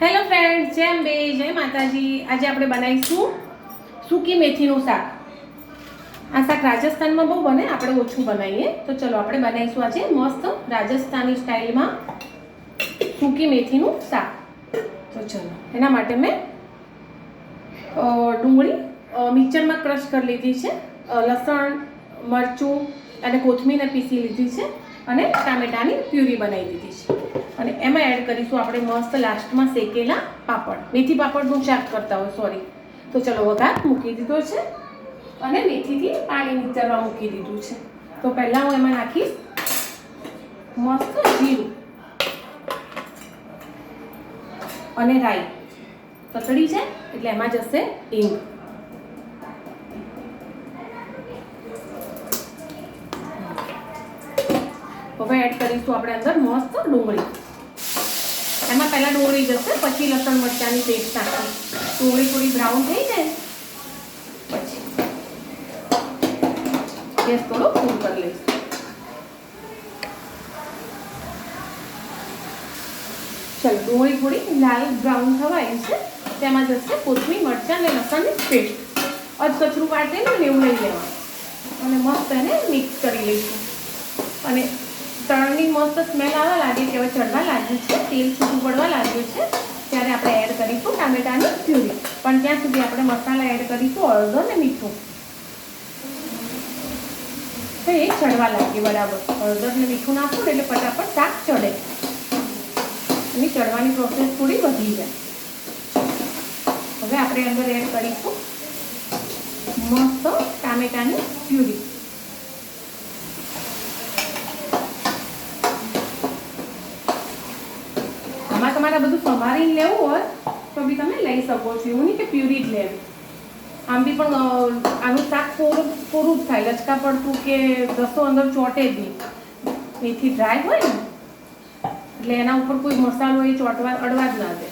Hello friend જેમ બે જય માતાજી. આજે આપણે બનાવીશું સૂકી મેથીનું શાક. આ શાક રાજસ્થાનમાં બહુ બને, આપણે ઓછું બનાવીએ. તો ચલો આપણે બનાવીશું આજે મસ્ત રાજસ્થાની સ્ટાઇલમાં સૂકી મેથીનું શાક. તો ચલો, એના માટે મેં ડુંગળી મિક્સરમાં ક્રશ કરી લીધી છે. લસણ, મરચું અને કોથમીરને પીસી લીધી છે અને ટામેટાની પ્યુરી બનાવી દીધી છે. અને એમાં એડ કરીશું આપણે મસ્ત લાસ્ટમાં શેકેલા પાપડ. મેથી પાપડનું શાક કરતા હોય સોરી તો ચલો વઘાર મૂકી દીધો છે અને મેથીથી પાણી નીચરવા મૂકી દીધું છે. તો પહેલાં હું એમાં નાખીશ મસ્ત જીરું અને રાઈ. તતડી છે એટલે એમાં જશે હિંગ. હવે એડ કરીશું આપણે અંદર મસ્ત ડુંગળી. પહેલાં ડોળી જશે, પછી લસણ મરચાંની પેસ્ટ નાખી ડોળી થોડી બ્રાઉન થઈ જાય પછી ગેસ થોડો ફૂલ કરી લઈશ. ચલો ડોળી થોડી લાલ બ્રાઉન થવા આવી છે, તેમાં જશે કોથમીર, મરચાં અને લસણની પેસ્ટ. અધકચરું વાટે ને એવું લઈ લેવાનું. અને મસ્ત એને મિક્સ કરી લઈશું. અને તળની મસ્ત સ્મેલ આવવા લાગે છે હવે ચડવા લાગ્યું છે, તેલ છૂટું પડવા લાગ્યું છે. ત્યારે આપણે એડ કરીશું ટામેટાની પ્યુરી. પણ ત્યાં સુધી આપણે મસાલા એડ કરીશું અડધો ને મીઠું. તો એ ચડવા લાગ્યું બરાબર. અડધો ને મીઠું નાખું એટલે ફટાફટ શાક ચડે. એની ચડવાની પ્રોસેસ થોડી વધી જાય. હવે આપણે અંદર એડ કરીશું મસ્ત ટામેટાની પ્યુરી. આમાં તમારે બધું સંભાળીને લેવું હોય તો બી તમે લઈ શકો છો. એવું નહીં કે પ્યુરી જ લેવી. આમ બી પણ આનું શાક પૂરું પૂરું જ થાય. લચકા પડતું કે રસો અંદર ચોટે જ નહીં. મેથી ડ્રાય હોય ને, એટલે એના ઉપર કોઈ મસાલો એ ચોટવા, અડવા જ ના દે.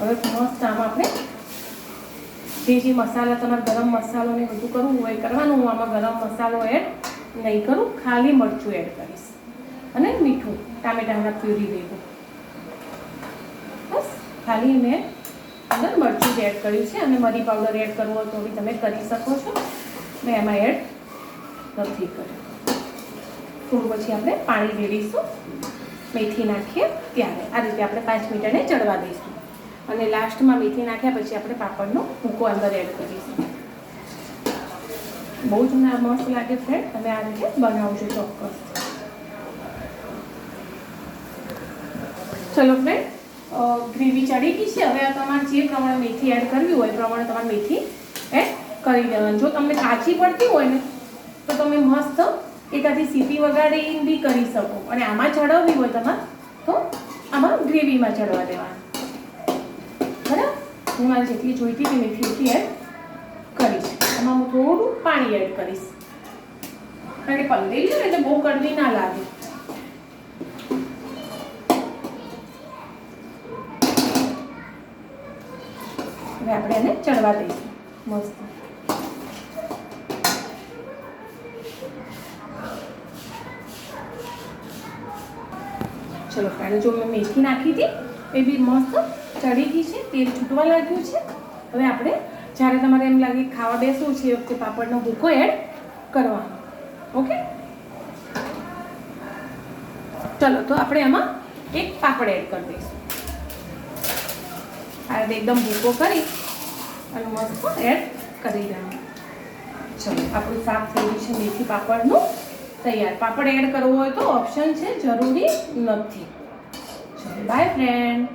હવે મસ્ત આમાં આપણે જે જે મસાલા તમારે ગરમ મસાલો ને બધું કરવું હોય, કરવાનું, હું આમાં ગરમ મસાલો એડ નહીં કરું. ખાલી મરચું એડ કરીશ. અને મીઠું, ટામેટાના પ્યુરી ભેગું. ખાલી મેં અંદર મરચું જ એડ કર્યું છે અને મરી પાવડર એડ કરવો તો બી તમે કરી શકો છો. મેં એમાં એડ નથી કર્યું. થોડું પછી આપણે પાણી રેડીશું મેથી નાખીએ ત્યારે. આ રીતે આપણે પાંચ મિનિટને ચડવા દઈશું. અને લાસ્ટમાં મેથી નાખ્યા પછી આપણે પાપડનો ભૂકો અંદર એડ કરીશું બહુ જ મસ્ત લાગે ફ્રેન્ડ તમે આ રીતે બનાવજો ચોક્કસ. ચલો ફ્રેન્ડ ગ્રેવી ચડી ગઈ છે. હવે તમારે જે પ્રમાણે મેથી એડ કરવી હોય એ પ્રમાણે તમારે મેથી એડ કરી દેવાની. જો તમને કાચી પડતી હોય ને, તો તમે મસ્ત એકાથી સીટી વગાડીને બી કરી શકો. અને આમાં ચડાવવી હોય તમારે, તો આમાં ગ્રેવીમાં ચડવા દેવાનું. બરાબર? હું મારે જેટલી જોઈતી હતી મેથી, એટલી એડ કરીશ. આમાં હું થોડું પાણી એડ કરીશ. કારણ કે પલળેલી હોય ને એટલે બહુ કડવી ના લાગે. હવે આપણે એને ચડવા દઈશું. મસ્ત. ચલો ફ્રેન્ડ જો મેં મેથી નાખી હતી, એ બી મસ્ત ચડી ગઈ છે, તેલ છૂટવા લાગ્યું છે. હવે આપણે, જ્યારે તમારે એમ લાગે ખાવા બેસવું છે, એ વખતે પાપડનો ભૂકો એડ કરવાનો. ઓકે? ચલો, તો આપણે એમાં એક પાપડ એડ કરી દઈશું. આ એકદમ ભૂકો કરી અને મસ્ત એડ કરી દેવાનું. ચલો, આપણું શાક થઈ ગયું છે મેથી પાપડનું. તૈયાર. પાપડ એડ કરવો હોય તો ઓપ્શન છે, જરૂરી નથી. ચલો બાય ફ્રેન્ડ